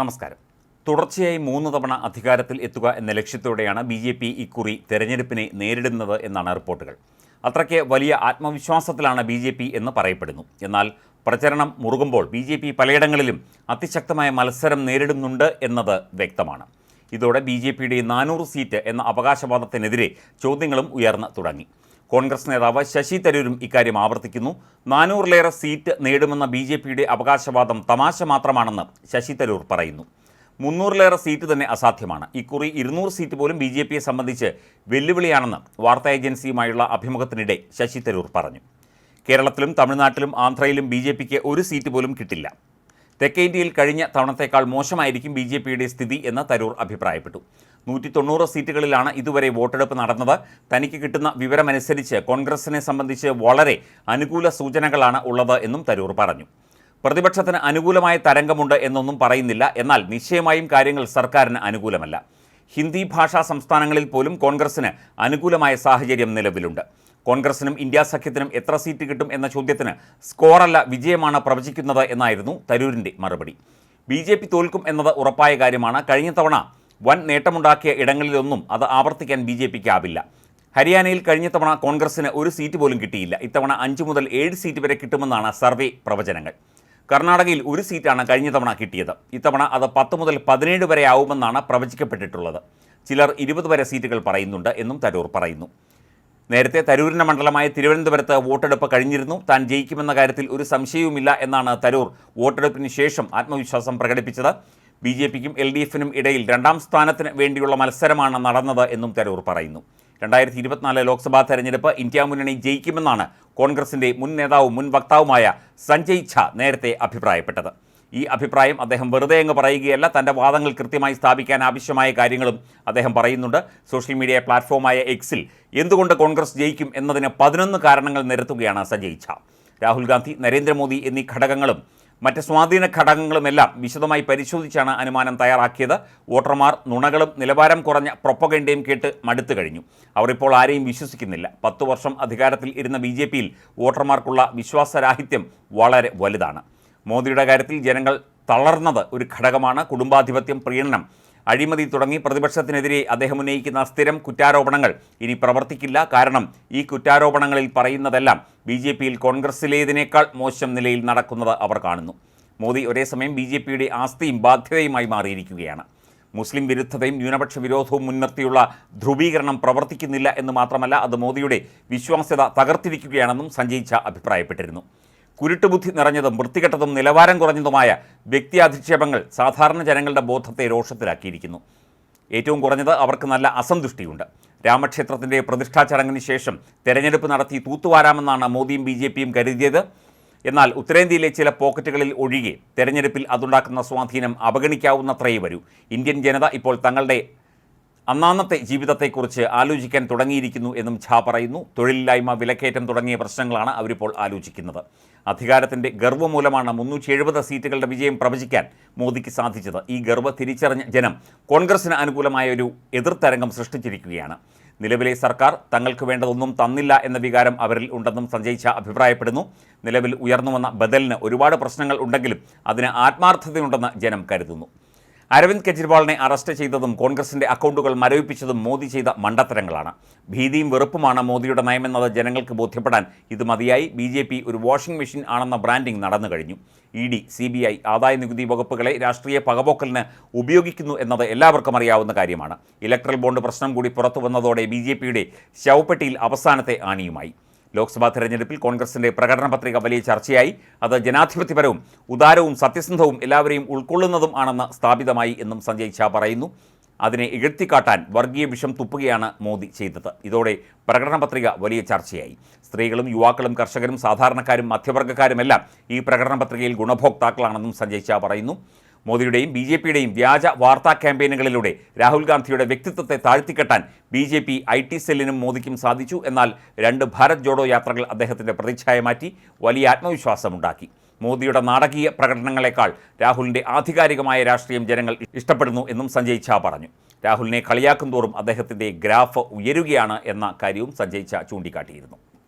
നമസ്കാരം. തുടർച്ചയായി മൂന്ന് തവണ അധികാരത്തിൽ എത്തുക എന്ന ലക്ഷ്യത്തോടെയാണ് ബി ജെ പി ഇക്കുറി തെരഞ്ഞെടുപ്പിനെ നേരിടുന്നത് എന്നാണ് റിപ്പോർട്ടുകൾ. അത്രയ്ക്ക് വലിയ ആത്മവിശ്വാസത്തിലാണ് ബി ജെ പി എന്ന് പറയപ്പെടുന്നു. എന്നാൽ പ്രചരണം മുറുകുമ്പോൾ ബി ജെ പി പലയിടങ്ങളിലും അതിശക്തമായ മത്സരം നേരിടുന്നുണ്ട് എന്നത് വ്യക്തമാണ്. ഇതോടെ ബി ജെ പിയുടെ നാനൂറ് സീറ്റ് എന്ന അവകാശവാദത്തിനെതിരെ ചോദ്യങ്ങളും ഉയർന്നു തുടങ്ങി. കോൺഗ്രസ് നേതാവ് ശശി തരൂരും ഇക്കാര്യം ആവർത്തിക്കുന്നു. നാനൂറിലേറെ സീറ്റ് നേടുമെന്ന ബി ജെ പിയുടെ അവകാശവാദം തമാശ മാത്രമാണെന്ന് ശശി തരൂർ പറയുന്നു. മുന്നൂറിലേറെ സീറ്റ് തന്നെ അസാധ്യമാണ്. ഇക്കുറി ഇരുന്നൂറ് സീറ്റ് പോലും ബി ജെ പിയെ സംബന്ധിച്ച് വെല്ലുവിളിയാണെന്ന് വാർത്താ ഏജൻസിയുമായുള്ള അഭിമുഖത്തിനിടെ ശശി തരൂർ പറഞ്ഞു. കേരളത്തിലും തമിഴ്നാട്ടിലും ആന്ധ്രയിലും ബി ജെ പിക്ക് ഒരു സീറ്റ് പോലും കിട്ടില്ല. തെക്കേ ഇന്ത്യയിൽ കഴിഞ്ഞ തവണത്തേക്കാൾ മോശമായിരിക്കും ബി ജെ പിയുടെ സ്ഥിതി എന്ന് തരൂർ അഭിപ്രായപ്പെട്ടു. നൂറ്റി തൊണ്ണൂറ് സീറ്റുകളിലാണ് ഇതുവരെ വോട്ടെടുപ്പ് നടന്നത്. തനിക്ക് കിട്ടുന്ന വിവരമനുസരിച്ച് കോൺഗ്രസിനെ സംബന്ധിച്ച് വളരെ അനുകൂല സൂചനകളാണ് ഉള്ളത് എന്നും തരൂർ പറഞ്ഞു. പ്രതിപക്ഷത്തിന് അനുകൂലമായ തരംഗമുണ്ട് എന്നൊന്നും പറയുന്നില്ല. എന്നാൽ നിശ്ചയമായും കാര്യങ്ങൾ സർക്കാരിന് അനുകൂലമല്ല. ഹിന്ദി ഭാഷാ സംസ്ഥാനങ്ങളിൽ പോലും കോൺഗ്രസിന് അനുകൂലമായ സാഹചര്യം നിലവിലുണ്ട്. കോൺഗ്രസിനും ഇന്ത്യ സഖ്യത്തിനും എത്ര സീറ്റ് കിട്ടും എന്ന ചോദ്യത്തിന് സ്കോറല്ല വിജയമാണ് പ്രവചിക്കുന്നത് എന്നായിരുന്നു തരൂരിന്റെ മറുപടി. ബി ജെ പി തോൽക്കും എന്നത് ഉറപ്പായ കാര്യമാണ്. കഴിഞ്ഞ തവണ വൻ നേട്ടമുണ്ടാക്കിയ ഇടങ്ങളിലൊന്നും അത് ആവർത്തിക്കാൻ ബി ജെ പിക്കാവില്ല ഹരിയാനയിൽ കഴിഞ്ഞ തവണ കോൺഗ്രസിന് ഒരു സീറ്റ് പോലും കിട്ടിയില്ല. ഇത്തവണ അഞ്ച് മുതൽ ഏഴ് സീറ്റ് വരെ കിട്ടുമെന്നാണ് സർവേ പ്രവചനങ്ങൾ. കർണാടകയിൽ ഒരു സീറ്റാണ് കഴിഞ്ഞ തവണ കിട്ടിയത്. ഇത്തവണ അത് പത്ത് മുതൽ പതിനേഴ് വരെ ആവുമെന്നാണ് പ്രവചിക്കപ്പെട്ടിട്ടുള്ളത്. ചിലർ ഇരുപത് വരെ സീറ്റുകൾ പറയുന്നുണ്ട് എന്നും തരൂർ പറയുന്നു. നേരത്തെ തരൂരിന്റെ മണ്ഡലമായ തിരുവനന്തപുരത്ത് വോട്ടെടുപ്പ് കഴിഞ്ഞിരുന്നു. താൻ ജയിക്കുമെന്ന കാര്യത്തിൽ ഒരു സംശയവുമില്ല എന്നാണ് തരൂർ വോട്ടെടുപ്പിന് ശേഷം ആത്മവിശ്വാസം പ്രകടിപ്പിച്ചത്. ബി ജെ പിക്കും എൽ ഡി എഫിനും ഇടയിൽ രണ്ടാം സ്ഥാനത്തിന് വേണ്ടിയുള്ള മത്സരമാണ് നടന്നത് എന്നും തരൂർ പറയുന്നു. രണ്ടായിരത്തി ഇരുപത്തിനാല് ലോക്സഭാ തെരഞ്ഞെടുപ്പ് ഇന്ത്യ മുന്നണി ജയിക്കുമെന്നാണ് കോൺഗ്രസിന്റെ മുൻ നേതാവും മുൻ വക്താവുമായ സഞ്ജയ് ഝാ നേരത്തെ അഭിപ്രായപ്പെട്ടത്. ഈ അഭിപ്രായം അദ്ദേഹം വെറുതെ അങ്ങ് പറയുകയല്ല തന്റെ വാദങ്ങൾ കൃത്യമായി സ്ഥാപിക്കാൻ ആവശ്യമായ കാര്യങ്ങളും അദ്ദേഹം പറയുന്നുണ്ട്. സോഷ്യൽ മീഡിയ പ്ലാറ്റ്ഫോമായ എക്സിൽ എന്തുകൊണ്ട് കോൺഗ്രസ് ജയിക്കും എന്നതിന് പതിനൊന്ന് കാരണങ്ങൾ നിരത്തുകയാണ് സഞ്ജയ് ഝാ രാഹുൽ ഗാന്ധി നരേന്ദ്രമോദി എന്നീ ഘടകങ്ങളും മറ്റ് സ്വാധീന ഘടകങ്ങളുമെല്ലാം വിശദമായി പരിശോധിച്ചാണ് അനുമാനം തയ്യാറാക്കിയത്. വോട്ടർമാർ നുണകളും നിലവാരം കുറഞ്ഞ പ്രൊപ്പഗണ്ടയും കേട്ട് മടുത്തു കഴിഞ്ഞു. അവർ ഇപ്പോൾ ആരെയും വിശ്വസിക്കുന്നില്ല. പത്തു വർഷം അധികാരത്തിൽ ഇരുന്ന ബി വോട്ടർമാർക്കുള്ള വിശ്വാസരാഹിത്യം വളരെ വലുതാണ്. മോദിയുടെ കാര്യത്തിൽ ജനങ്ങൾ തളർന്നത് ഒരു ഘടകമാണ്. കുടുംബാധിപത്യം പ്രീണനം. അഴിമതി തുടങ്ങി പ്രതിപക്ഷത്തിനെതിരെ അദ്ദേഹം ഉന്നയിക്കുന്ന സ്ഥിരം കുറ്റാരോപണങ്ങൾ ഇനി പ്രവർത്തിക്കില്ല. കാരണം ഈ കുറ്റാരോപണങ്ങളിൽ പറയുന്നതെല്ലാം ബി ജെ പിയിൽ കോൺഗ്രസിലേതിനേക്കാൾ മോശം നിലയിൽ നടക്കുന്നത് അവർ കാണുന്നു. മോദി ഒരേ സമയം ബി ജെ പിയുടെ ആസ്തിയും ബാധ്യതയുമായി മാറിയിരിക്കുകയാണ്. മുസ്ലിം വിരുദ്ധതയും ന്യൂനപക്ഷ വിരോധവും മുൻനിർത്തിയുള്ള ധ്രുവീകരണം പ്രവർത്തിക്കുന്നില്ല എന്ന് മാത്രമല്ല അത് മോദിയുടെ വിശ്വാസ്യത തകർത്തിരിക്കുകയാണെന്നും സഞ്ജയ് ഝാ അഭിപ്രായപ്പെട്ടിരുന്നു. കുരുട്ടുബുദ്ധി നിറഞ്ഞതും വൃത്തികെട്ടതും നിലവാരം കുറഞ്ഞതുമായ വ്യക്തി അധിക്ഷേപങ്ങൾ സാധാരണ ജനങ്ങളുടെ ബോധത്തെ രോഷത്തിലാക്കിയിരിക്കുന്നു. ഏറ്റവും കുറഞ്ഞത് അവർക്ക് നല്ല അസന്തുഷ്ടിയുണ്ട്. രാമക്ഷേത്രത്തിന്റെ പ്രതിഷ്ഠാ ചടങ്ങിന് ശേഷം തെരഞ്ഞെടുപ്പ് നടത്തി തൂത്തുവാരാമെന്നാണ് മോദിയും ബി ജെ പിയും കരുതിയത്. എന്നാൽ ഉത്തരേന്ത്യയിലെ ചില പോക്കറ്റുകളിൽ ഒഴികെ തെരഞ്ഞെടുപ്പിൽ അതുണ്ടാക്കുന്ന സ്വാധീനം അവഗണിക്കാവുന്നത്രയേ വരൂ. ഇന്ത്യൻ ജനത ഇപ്പോൾ തങ്ങളുടെ അന്നാന്നത്തെ ജീവിതത്തെക്കുറിച്ച് ആലോചിക്കാൻ തുടങ്ങിയിരിക്കുന്നു എന്നും ഝാ പറയുന്നു. തൊഴിലില്ലായ്മ വിലക്കയറ്റം തുടങ്ങിയ പ്രശ്നങ്ങളാണ് അവരിപ്പോൾ ആലോചിക്കുന്നത്. അധികാരത്തിന്റെ ഗർവ് മൂലമാണ് മുന്നൂറ്റി എഴുപത് സീറ്റുകളുടെ വിജയം പ്രവചിക്കാൻ മോദിക്ക് സാധിച്ചത്. ഈ ഗർവ് തിരിച്ചറിഞ്ഞ ജനം കോൺഗ്രസിന് അനുകൂലമായ ഒരു എതിർത്തരംഗം സൃഷ്ടിച്ചിരിക്കുകയാണ്. നിലവിലെ സർക്കാർ തങ്ങൾക്ക് വേണ്ടതൊന്നും തന്നില്ല എന്ന വികാരം അവരിൽ ഉണ്ടെന്നും സഞ്ജയ് ഝാ അഭിപ്രായപ്പെടുന്നു. നിലവിൽ ഉയർന്നുവന്ന ബദലിന് ഒരുപാട് പ്രശ്നങ്ങൾ ഉണ്ടെങ്കിലും അതിന് ആത്മാർത്ഥതയുണ്ടെന്ന് ജനം കരുതുന്നു. അരവിന്ദ് കെജ്രിവാളിനെ അറസ്റ്റ് ചെയ്തതും കോൺഗ്രസിന്റെ അക്കൗണ്ടുകൾ മരവിപ്പിച്ചതും മോദി ചെയ്ത മണ്ടത്തരങ്ങളാണ്. ഭീതിയും വെറുപ്പുമാണ് മോദിയുടെ നയമെന്നത് ജനങ്ങൾക്ക് ബോധ്യപ്പെടാൻ ഇത് മതിയായി. ബി ജെ പി ഒരു വാഷിംഗ് മെഷീൻ ആണെന്ന ബ്രാൻഡിംഗ് നടന്നു കഴിഞ്ഞു. E D C B I ആദായ നികുതി വകുപ്പുകളെ രാഷ്ട്രീയ പകപോക്കലിന് ഉപയോഗിക്കുന്നു എന്നത് എല്ലാവർക്കും അറിയാവുന്ന കാര്യമാണ്. ഇലക്ട്രൽ ബോണ്ട് പ്രശ്നം കൂടി പുറത്തു വന്നതോടെ ബി ജെ പിയുടെ ശവപ്പെട്ടിയിൽ അവസാനത്തെ ആണിയുമായി. ലോക്സഭാ തെരഞ്ഞെടുപ്പിൽ കോൺഗ്രസിന്റെ പ്രകടന പത്രിക വലിയ ചർച്ചയായി. അത് ജനാധിപത്യപരവും ഉദാരവും സത്യസന്ധവും എല്ലാവരെയും ഉൾക്കൊള്ളുന്നതും ആണെന്ന് സ്ഥാപിതമായി എന്നും സഞ്ജയ് ഝാ പറയുന്നു. അതിനെ ഇകഴ്ത്തിക്കാട്ടാൻ വർഗീയ വിഷം തുപ്പുകയാണ് മോദി ചെയ്തത്. ഇതോടെ പ്രകടന പത്രിക വലിയ ചർച്ചയായി. സ്ത്രീകളും യുവാക്കളും കർഷകരും സാധാരണക്കാരും മധ്യവർഗക്കാരുമെല്ലാം ഈ പ്രകടന പത്രികയിൽ ഗുണഭോക്താക്കളാണെന്നും സഞ്ജയ് ഝാ പറയുന്നു. മോദിയുടെയും ബി ജെ പിയുടെയും വ്യാജ വാർത്താ ക്യാമ്പയിനുകളിലൂടെ രാഹുൽ ഗാന്ധിയുടെ വ്യക്തിത്വത്തെ താഴ്ത്തിക്കെട്ടാൻ B J P I T സെല്ലിനും മോദിക്കും സാധിച്ചു എന്നാൽ രണ്ട് ഭാരത് ജോഡോ യാത്രകൾ അദ്ദേഹത്തിന്റെ പ്രതിച്ഛായ മാറ്റി വലിയ ആത്മവിശ്വാസമുണ്ടാക്കി. മോദിയുടെ നാടകീയ പ്രകടനങ്ങളെക്കാൾ രാഹുലിന്റെ ആധികാരികമായ രാഷ്ട്രീയം ജനങ്ങൾ ഇഷ്ടപ്പെടുന്നു എന്നും സഞ്ജയ് ഝാ പറഞ്ഞു. രാഹുലിനെ കളിയാക്കും തോറും അദ്ദേഹത്തിന്റെ ഗ്രാഫ് ഉയരുകയാണ് എന്ന കാര്യവും സഞ്ജയ് ഝാ ചൂണ്ടിക്കാട്ടിയിരുന്നു.